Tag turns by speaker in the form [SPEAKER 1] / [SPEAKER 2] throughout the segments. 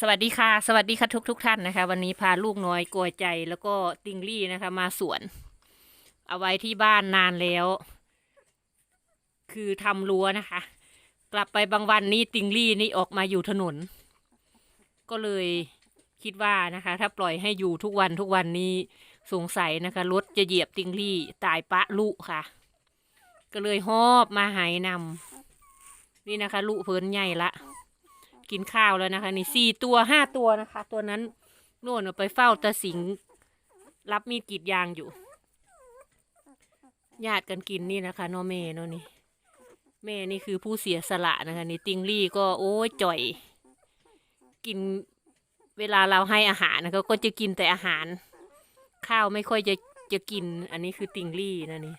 [SPEAKER 1] สวัสดีค่ะ สวัสดีค่ะทุกทุกท่านนะคะ วันนี้พาลูกน้อยกลัวใจแล้วก็ติงลี่นะคะ มาสวน เอาไว้ที่บ้านนานแล้ว คือทำรั้วนะคะ กลับไปบางวันนี้ติงลี่นี่ออกมาอยู่ถนน ก็เลยคิดว่านะคะ ถ้าปล่อยให้อยู่ทุกวันทุกวันนี้สงสัยนะคะรถจะเหยียบติงลี่ตายปะลุค่ะ ก็เลยหอบมาหายนำนี่นะคะลุเพิ่นใหญ่ละ กินข้าวแล้วนะคะนี่สี่ตัวห้าตัวนะคะ ตัวนั้นโน่นไปเฝ้าตาสิงรับมีดกรีดยางอยู่ญาติกันกินนี่นะคะเนอเมเนาะนี่แม่นี่คือผู้เสียสละนะคะนี่ติงลี่ก็โอ้ยจ่อย กินเวลาเราให้อาหารนะคะก็จะกินแต่อาหาร ข้าวไม่ค่อยจะจะกิน อันนี้คือติงลี่นะนี่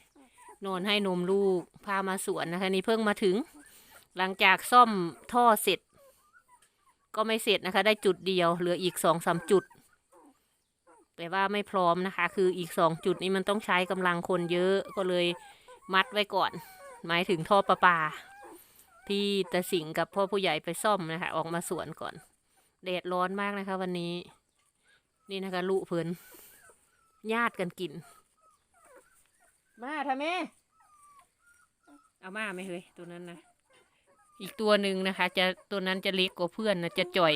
[SPEAKER 1] นอนให้นมลูกพามาสวนนะคะ นี่เพิ่งมาถึง หลังจากซ่อมท่อเสร็จ ก็ไม่เสร็จนะคะ ได้จุดเดียวเหลืออีกสองสามจุด แต่ว่าไม่พร้อมนะคะ คืออีกสองจุดนี้มันต้องใช้กำลังคนเยอะก็เลยมัดไว้ก่อน หมายถึงท่อประปาที่ตาสิงกับพ่อผู้ใหญ่ไปซ่อมนะคะ ออกมาสวนก่อนแดดร้อนมากนะคะ วันนี้ นี่นะคะลูกเพิ่นญาติกันกิน มาทำไมเอามาไหมเฮ้ยตัวนั้นนะ อีกตัวหนึ่งนะคะ จะตัวนั้นจะเล็กกว่าเพื่อนนะจะจ่อย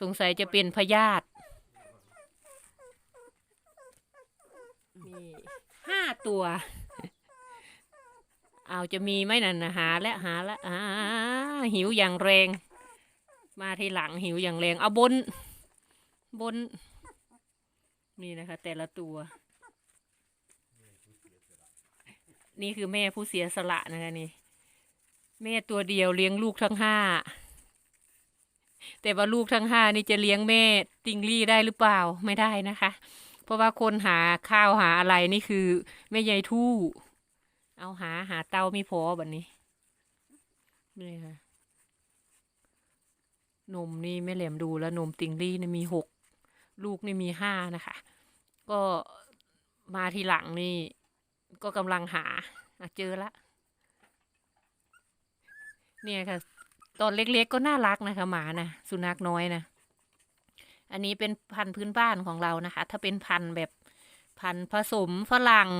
[SPEAKER 1] สงสัยจะเป็นพยาธินี่ห้าตัว เอาจะมีไหมนั่นนะหาและหาและอ่าหิวอย่างแรง มาทีหลังหิวอย่างแรงเอาบน บน นี่นะคะ แต่ละตัว นี่คือแม่ผู้เสียสละนะคะนี่ แม่ตัวเดียวเลี้ยงลูกทั้งห้า แต่ว่าลูกทั้งห้านี่จะเลี้ยงแม่ติงลี่ได้หรือเปล่าไม่ได้นะคะ เพราะว่าคนหาข้าวหาอะไรนี่คือแม่ยายทู่ เอาหาหาเตาไม่พอแบบนี้นี่ค่ะนมนี่แม่เหลมดูแล้วนมติงลี่นี่มีหกลูกนี่มีห้านะคะ ก็มาทีหลังนี่ก็กำลังหาเจอละ เนี่ยค่ะ ตอนเล็กๆก็น่ารักนะคะหมานะสุนัขน้อยนะอันนี้เป็นพันธุ์พื้นบ้านของเรานะคะ ถ้าเป็นพันธุ์แบบพันธุ์ผสมฝรั่ง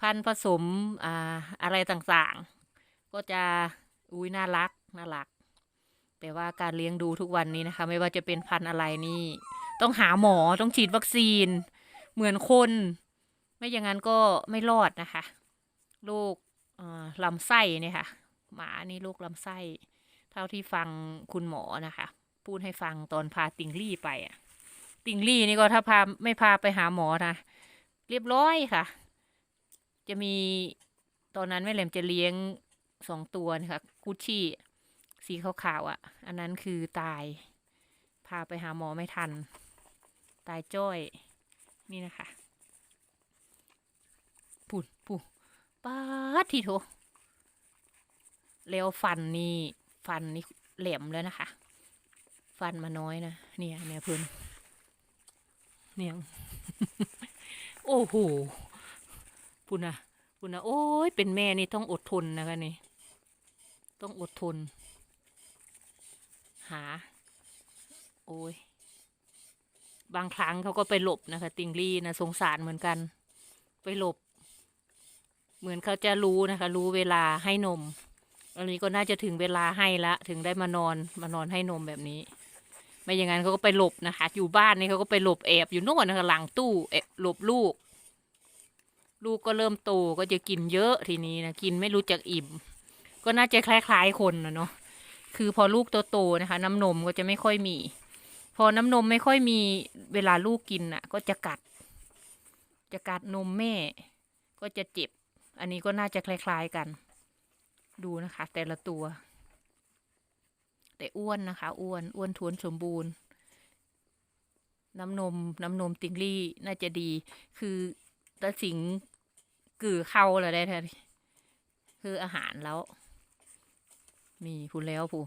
[SPEAKER 1] พันธุ์ผสมอ่าอะไรต่างๆ ก็จะอุ้ยน่ารักน่ารักแต่ว่าการเลี้ยงดูทุกวันนี้นะคะ ไม่ว่าจะเป็นพันธุ์อะไรนี่ ต้องหาหมอต้องฉีดวัคซีน เหมือนคน ไม่อย่างนั้นก็ไม่รอดนะคะโรคอ่าลำไส้เนี่ยค่ะ หมานี่โรคลำไส้ เท่าที่ฟังคุณหมอนะคะ พูดให้ฟังตอนพาติงลี่ไปอะติงลี่นี่ก็ถ้าพาไม่พาไปหาหมอนะเรียบร้อยค่ะ จะมีตอนนั้นแม่เหลมจะเลี้ยงสองตัวนะคะกุชชี่สีขาวๆอะ อันนั้นคือตาย พาไปหาหมอไม่ทัน ตายจ้อยนี่นะคะปุ่นปุ่ป้าทีโถ แล้วฟันนี่ฟันนี่แหลมแล้วนะคะ ฟันมาน้อยนะเนี่ยเนี่ยเพื่อนเนี่ยโอ้โหปุนะปุนะโอ้ยเป็นแม่นี่ต้องอดทนนะคะนี่ ต้องอดทน หา โอ้ยบางครั้งเขาก็ไปหลบนะคะ ติงลี่นะสงสารเหมือนกัน ไปหลบ เหมือนเขาจะรู้นะคะ รู้เวลาให้นม อันนี้ก็น่าจะถึงเวลาให้ละถึงได้มานอนมานอนให้นมแบบนี้ ไม่อย่างนั้นเขาก็ไปหลบนะคะ อยู่บ้านนี่เขาก็ไปหลบแอบอยู่โน่นนะคะหลังตู้แอบหลบลูก ลูกก็เริ่มโตก็จะกินเยอะทีนี้นะกินไม่รู้จักอิ่ม ก็น่าจะคล้ายๆคนนะเนาะคือพอลูกโตๆนะคะ น้ำนมก็จะไม่ค่อยมี พอน้ำนมไม่ค่อยมีเวลาลูกกินน่ะ ก็จะกัด จะกัดนมแม่ ก็จะเจ็บ อันนี้ก็น่าจะคล้าย ๆกัน ดูนะคะ แต่ละตัว แต่อ้วนนะคะ อ้วนอ้วนท้วนสมบูรณ์ น้ำนมน้ำนมติงลี่น่าจะดี คือตาสิงกือเข้าแล้วได้แท้คืออาหารแล้ว มีพูดแล้วผู้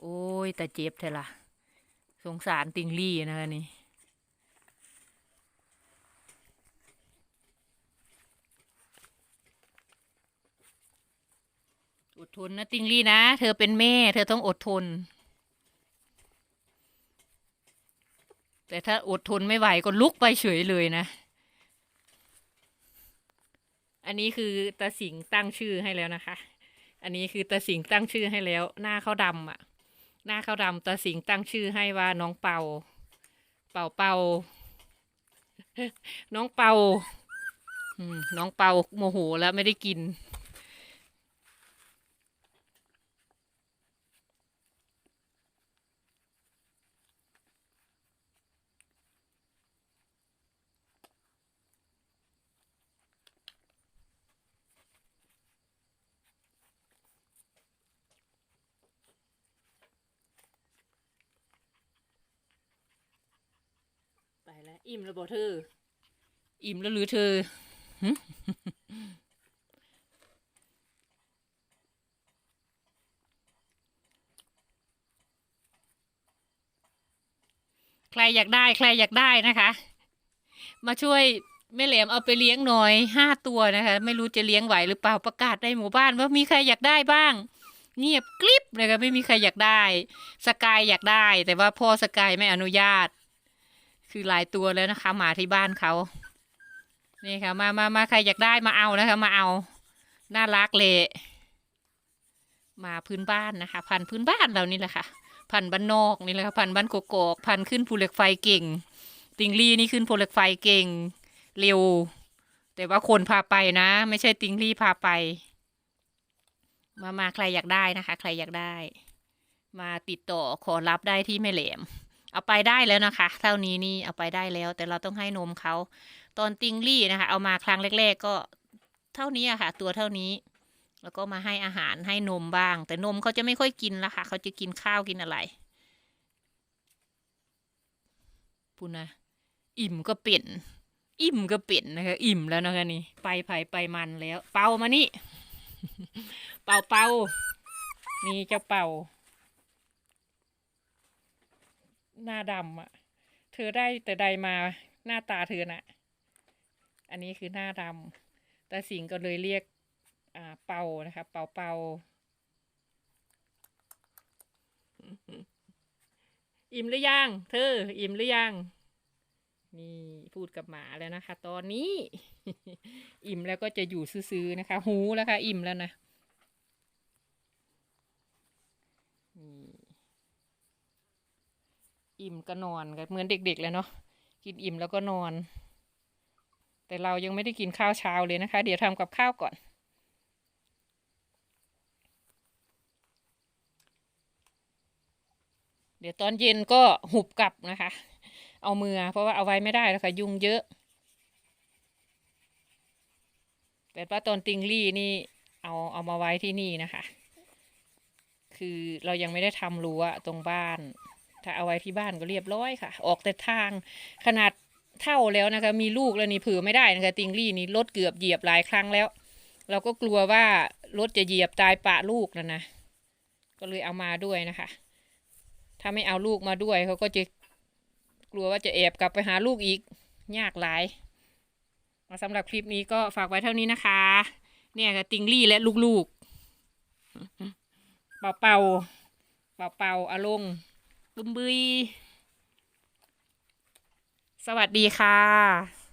[SPEAKER 1] โอ้ยแต่เจ็บเทละสงสารติงลี่นะคะนี่ ทนนะติงลี่นะ เธอเป็นแม่ เธอต้องอดทน แต่ถ้าอดทนไม่ไหวก็ลุกไปเฉยเลยนะ อันนี้คือตาสิงตั้งชื่อให้แล้วนะคะ อันนี้คือตาสิงตั้งชื่อให้แล้ว หน้าเขาดำอะ หน้าเขาดำตาสิงตั้งชื่อให้ว่าน้องเปา เป่าเป่าน้องเปาน้องเปาโมโหแล้วไม่ได้กิน แล้วอิ่มแล้วบอกเธอ อิ่มแล้วหรือเธอใครอยากได้ใครอยากได้นะคะ มาช่วยแม่เหลมเอาไปเลี้ยงหน่อยห้าตัวนะคะ ไม่รู้จะเลี้ยงไหวหรือเปล่าประกาศในหมู่บ้านว่ามีใครอยากได้บ้าง เงียบกริบเลยค่ะไม่มีใครอยากได้ สกายอยากได้ แต่ว่าพ่อสกายไม่อนุญาต คือหลายตัวแล้วนะคะ หมาที่บ้านเขานี่ค่ะ มามามาใครอยากได้มาเอานะคะ มาเอา น่ารักเลยหมาพื้นบ้านนะคะ พันธุ์พื้นบ้านเรานี่แหละค่ะ พันธุ์บ้านนอกนี่แหละค่ะพันธุ์บ้านกกอกพันธุ์ขึ้นภูเหล็กไฟเก่ง ติงลี่นี่ขึ้นภูเหล็กไฟเก่ง เร็ว แต่ว่าคนพาไปนะ ไม่ใช่ติงลี่พาไป มามาใครอยากได้นะคะ ใครอยากได้ มาติดต่อขอรับได้ที่แม่แหลม เอาไปได้แล้วนะคะ เท่านี้นี่เอาไปได้แล้ว แต่เราต้องให้นมเขาตอนติงลี่นะคะ เอามาครั้งแรก ๆ ก็เท่านี้อะค่ะ ตัวเท่านี้ แล้วก็มาให้อาหารให้นมบ้าง แต่นมเขาจะไม่ค่อยกินละค่ะ เขาจะกินข้าวกินอะไรพูดนะอิ่มก็เปลี่ยนอิ่มก็เปลี่ยนนะคะ อิ่มแล้วนะคะนี่ ไปไผ่ไปมันแล้ว เป่ามานี่ เป่าเป่านี่เจ้าเป่า หน้าดำอะเธอได้แต่ใดมาหน้าตาเธอน่ะ อันนี้คือหน้าดำแต่สิงก็เลยเรียกอ่าเป่านะคะ เป่าเป่าอิ่มหรือยัง เธอ อิ่มหรือยัง นี่พูดกับหมาแล้วนะคะ ตอนนี้ อิ่มแล้วก็จะอยู่ซื่อๆนะคะ หูแล้วค่ะ อิ่มแล้วนะ อิ่มก็นอนกันเหมือนเด็กๆแล้วเนาะกินอิ่มแล้วก็นอน แต่เรายังไม่ได้กินข้าวเช้าเลยนะคะ เดี๋ยวทำกับข้าวก่อน เดี๋ยวตอนเย็นก็หุบกลับนะคะ เอามือเพราะว่าเอาไว้ไม่ได้แล้วค่ะ ยุงเยอะ แต่ว่าตอนติงลี่นี่เอาเอามาไว้ที่นี่นะคะ คือเรายังไม่ได้ทำรั้วตรงบ้าน ถ้าเอาไว้ที่บ้านก็เรียบร้อยค่ะ ออกแต่ทางขนาดเท่าแล้วนะคะ มีลูกแล้วนี่เผื่อไม่ได้นะคะ ติงลี่นี่รถเกือบเหยียบหลายครั้งแล้ว เราก็กลัวว่ารถจะเหยียบตายปะลูกนะนะ ก็เลยเอามาด้วยนะคะ ถ้าไม่เอาลูกมาด้วยเขาก็จะกลัวว่าจะแอบกลับไปหาลูกอีก ยากหลายมาสำหรับคลิปนี้ก็ฝากไว้เท่านี้นะคะ เนี่ยค่ะติงลี่และลูกๆเป่าเป่าเป่าเป่าอาลง บุมบุย สวัสดีค่ะ